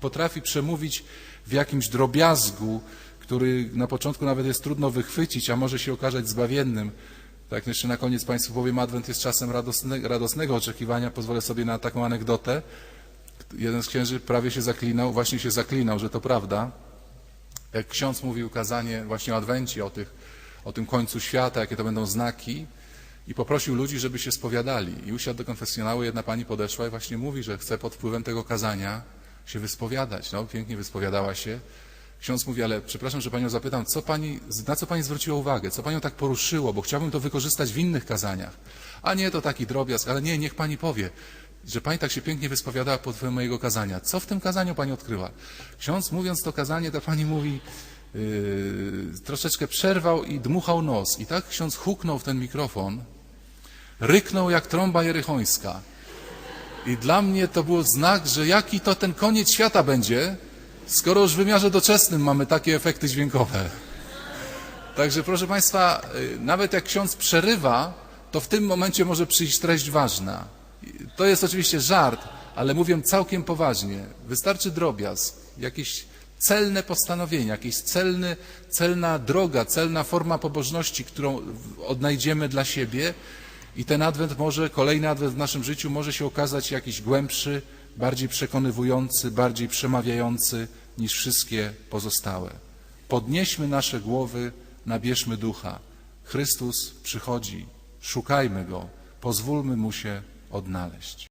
potrafi przemówić w jakimś drobiazgu, który na początku nawet jest trudno wychwycić, a może się okazać zbawiennym. Tak jeszcze na koniec Państwu powiem, Adwent jest czasem radosne, radosnego oczekiwania. Pozwolę sobie na taką anegdotę. Jeden z księży prawie się zaklinał, właśnie się zaklinał, że to prawda. Jak ksiądz mówił kazanie właśnie o Adwencie, o, tych, o tym końcu świata, jakie to będą znaki i poprosił ludzi, żeby się spowiadali. I usiadł do konfesjonału, jedna pani podeszła i właśnie mówi, że chce pod wpływem tego kazania się wyspowiadać. No, pięknie wyspowiadała się. Ksiądz mówi, ale przepraszam, że panią zapytam, co pani, na co pani zwróciła uwagę, co panią tak poruszyło, bo chciałbym to wykorzystać w innych kazaniach. A nie, to taki drobiazg, ale nie, niech pani powie, że pani tak się pięknie wyspowiadała pod wpływem mojego kazania. Co w tym kazaniu pani odkryła? Ksiądz mówiąc to kazanie, to pani mówi, yy, troszeczkę przerwał i dmuchał nos. I tak ksiądz huknął w ten mikrofon, ryknął jak trąba jerychońska. I dla mnie to był znak, że jaki to ten koniec świata będzie, skoro już w wymiarze doczesnym mamy takie efekty dźwiękowe. Także proszę Państwa, y, nawet jak ksiądz przerywa, to w tym momencie może przyjść treść ważna. To jest oczywiście żart, ale mówię całkiem poważnie. Wystarczy drobiazg, jakieś celne postanowienie, jakieś celny, celna droga, celna forma pobożności, którą odnajdziemy dla siebie i ten adwent może, kolejny adwent w naszym życiu może się okazać jakiś głębszy, bardziej przekonywujący, bardziej przemawiający niż wszystkie pozostałe. Podnieśmy nasze głowy, nabierzmy ducha. Chrystus przychodzi, szukajmy Go, pozwólmy Mu się odnaleźć.